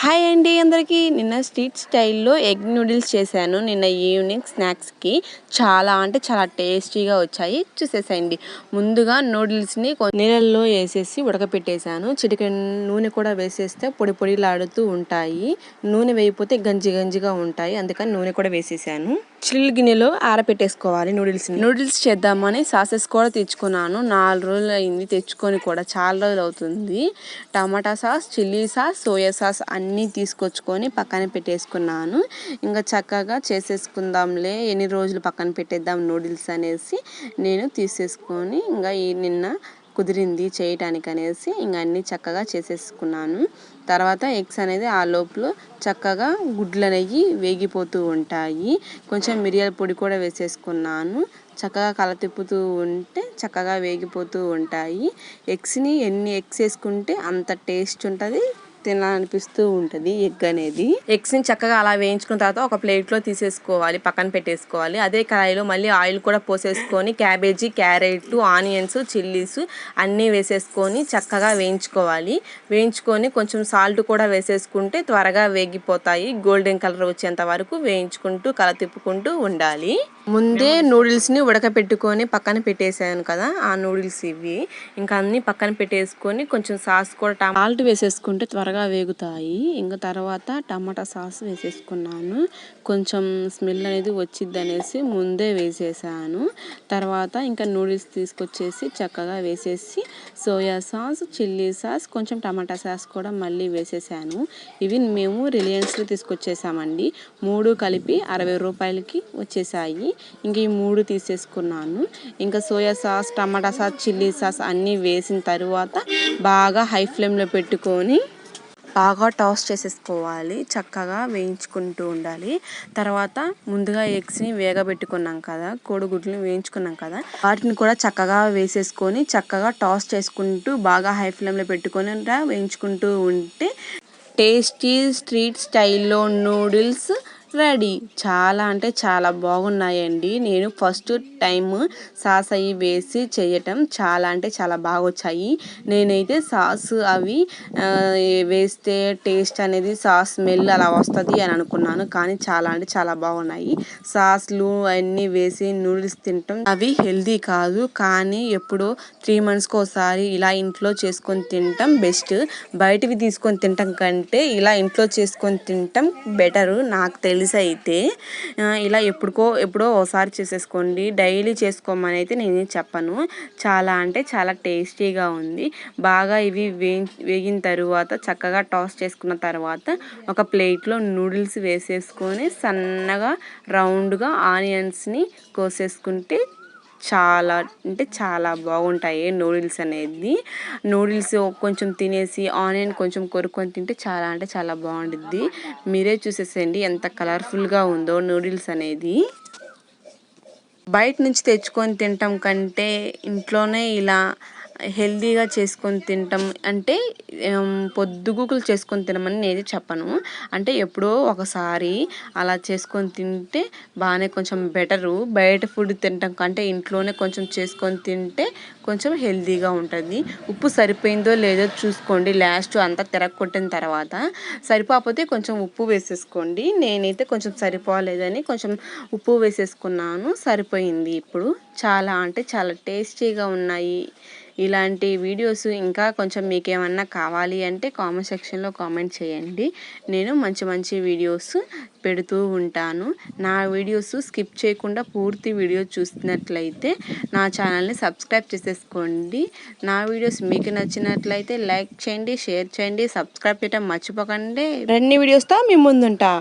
Hi అండి అందరికీ. నిన్న స్ట్రీట్ స్టైల్లో ఎగ్ నూడిల్స్ చేశాను. నిన్న ఈవినింగ్ స్నాక్స్కి చాలా అంటే చాలా టేస్టీగా వచ్చాయి. చూసేసేయండి. ముందుగా నూడిల్స్ని నీళ్ళల్లో వేసేసి ఉడకపెట్టేశాను. చిటికెన్ నూనె కూడా వేసేస్తే పొడి పొడిలాడుతూ ఉంటాయి. నూనె వేయకపోతే గంజి గంజిగా ఉంటాయి. అందుకని నూనె కూడా వేసేసాను. చిల్లు గిన్నెలో ఆరపెట్టేసుకోవాలి నూడిల్స్ నూడిల్స్ చేద్దామని సాసెస్ కూడా తెచ్చుకున్నాను. నాలుగు రోజులు అయింది తెచ్చుకొని కూడా చాలా రోజులు అవుతుంది. Tomato sauce chilli sauce soya sauce అన్ని అన్నీ తీసుకొచ్చుకొని పక్కన పెట్టేసుకున్నాను. ఇంకా చక్కగా చేసేసుకుందాంలే. ఎన్ని రోజులు పక్కన పెట్టేద్దాం నూడిల్స్ అనేసి నేను తీసేసుకొని ఇంకా ఈ నిన్న కుదిరింది చేయటానికి అనేసి ఇంకా అన్నీ చక్కగా చేసేసుకున్నాను. తర్వాత ఎగ్స్ అనేది ఆ లోపల చక్కగా గుడ్లు అనేవి వేగిపోతూ ఉంటాయి. కొంచెం మిరియాల పొడి కూడా వేసేసుకున్నాను. చక్కగా కల తిప్పుతూ ఉంటే చక్కగా వేగిపోతూ ఉంటాయి. ఎగ్స్ని ఎన్ని ఎగ్స్ వేసుకుంటే అంత టేస్ట్ ఉంటుంది తినాలనిపిస్తూ ఉంటుంది ఎగ్ అనేది. ఎగ్స్ని చక్కగా అలా వేయించుకున్న తర్వాత ఒక ప్లేట్లో తీసేసుకోవాలి పక్కన పెట్టేసుకోవాలి. అదే కళాయిలో మళ్ళీ ఆయిల్ కూడా పోసేసుకొని క్యాబేజీ క్యారెట్ ఆనియన్స్ చిల్లీస్ అన్నీ వేసేసుకొని చక్కగా వేయించుకోవాలి. వేయించుకొని కొంచెం సాల్ట్ కూడా వేసేసుకుంటే త్వరగా వేగిపోతాయి. గోల్డెన్ కలర్ వచ్చేంత వరకు వేయించుకుంటూ కల తిప్పుకుంటూ ఉండాలి. ముందే నూడిల్స్ని ఉడకపెట్టుకొని పక్కన పెట్టేసాను కదా ఆ నూడిల్స్ ఇవి. ఇంకా అన్ని పక్కన పెట్టేసుకొని కొంచెం సాస్ కూడా సాల్ట్ వేసేసుకుంటే త్వరగా వేగుతాయి. ఇంకా తర్వాత టమాటా సాస్ వేసేసుకున్నాను. కొంచెం స్మెల్ అనేది వచ్చిద్ది అనేసి ముందే వేసేసాను. తర్వాత ఇంకా నూడిల్స్ తీసుకొచ్చేసి చక్కగా వేసేసి సోయా సాస్ చిల్లీ సాస్ కొంచెం టమాటా సాస్ కూడా మళ్ళీ వేసేసాను. ఇవి మేము రిలయన్స్లో తీసుకొచ్చేసామండి. మూడు కలిపి అరవై రూపాయలకి వచ్చేసాయి. ఇంక ఈ మూడు తీసేసుకున్నాను. ఇంకా soya sauce tomato sauce chilli sauce అన్నీ వేసిన తర్వాత బాగా హై ఫ్లేమ్లో పెట్టుకొని బాగా టాస్ చేసేసుకోవాలి. చక్కగా వేయించుకుంటూ ఉండాలి. తర్వాత ముందుగా ఎగ్స్ని వేగబెట్టుకున్నాం కదా కోడిగుడ్లను వేయించుకున్నాం కదా వాటిని కూడా చక్కగా వేసేసుకొని చక్కగా టాస్ చేసుకుంటూ బాగా హై ఫ్లేమ్లో పెట్టుకొని వేయించుకుంటూ ఉంటే టేస్టీ స్ట్రీట్ స్టైల్లో నూడిల్స్ రెడీ. చాలా అంటే చాలా బాగున్నాయండి. నేను ఫస్ట్ టైం సాస్ అవి వేసి చేయటం చాలా అంటే చాలా బాగా వచ్చాయి నేనైతే సాస్ అవి వేస్తే టేస్ట్ అనేది సాస్ స్మెల్ అలా వస్తుంది అని అనుకున్నాను. కానీ చాలా అంటే చాలా బాగున్నాయి. సాస్లు అన్నీ వేసి నూడిల్స్ తినటం అవి హెల్దీ కాదు. కానీ ఎప్పుడో త్రీ మంత్స్కి ఒకసారి ఇలా ఇంట్లో చేసుకొని తినటం బెస్ట్. బయటవి తీసుకొని తినటం కంటే ఇలా ఇంట్లో చేసుకొని తినటం బెటరు. నాకు తెలిసి అయితే ఇలా ఎప్పుడుకో ఎప్పుడో ఒకసారి చేసేసుకోండి. డైలీ చేసుకోమని అయితే నేను చెప్పను. చాలా అంటే చాలా టేస్టీగా ఉంది. బాగా ఇవి వేగిన తరువాత చక్కగా టాస్ చేసుకున్న తర్వాత ఒక ప్లేట్లో నూడిల్స్ వేసేసుకొని సన్నగా రౌండ్గా ఆనియన్స్ని కోసేసుకుంటే చాలా అంటే చాలా బాగుంటాయి నూడిల్స్ అనేది. నూడిల్స్ కొంచెం తినేసి ఆనియన్ కొంచెం కొరుక్కొని తింటే చాలా అంటే చాలా బాగుంటుంది మీరే చూసేసేయండి ఎంత కలర్ఫుల్గా ఉందో నూడిల్స్ అనేది. బయట నుంచి తెచ్చుకొని తినటం కంటే ఇంట్లోనే ఇలా హెల్దీగా చేసుకొని తినటం అంటే పొద్దుగుకులు చేసుకొని తినమని నేను చెప్పను. అంటే ఎప్పుడో ఒకసారి అలా చేసుకొని తింటే బాగానే కొంచెం బెటరు. బయట ఫుడ్ తినటం కంటే ఇంట్లోనే కొంచెం చేసుకొని తింటే కొంచెం హెల్దీగా ఉంటుంది. ఉప్పు సరిపోయిందో లేదో చూసుకోండి. లాస్ట్ అంతా తిరగొట్టిన తర్వాత సరిపోకపోతే కొంచెం ఉప్పు వేసేసుకోండి. నేనైతే కొంచెం సరిపోలేదని కొంచెం ఉప్పు వేసేసుకున్నాను. సరిపోయింది ఇప్పుడు. చాలా అంటే చాలా టేస్టీగా ఉన్నాయి. ఇలాంటి వీడియోస్ ఇంకా కొంచెం మీకు ఏమన్నా కావాలి అంటే కామెంట్ సెక్షన్లో కామెంట్ చేయండి. నేను మంచి మంచి వీడియోస్ పెడుతూ ఉంటాను. నా వీడియోస్ స్కిప్ చేయకుండా పూర్తి వీడియో చూసినట్లయితే నా ఛానల్ని సబ్స్క్రైబ్ చేసేసుకోండి. నా వీడియోస్ మీకు నచ్చినట్లయితే లైక్ చేయండి షేర్ చేయండి సబ్స్క్రైబ్ చేయటం మర్చిపోకండి. రెండు వీడియోస్తో మీ ముందుంటా.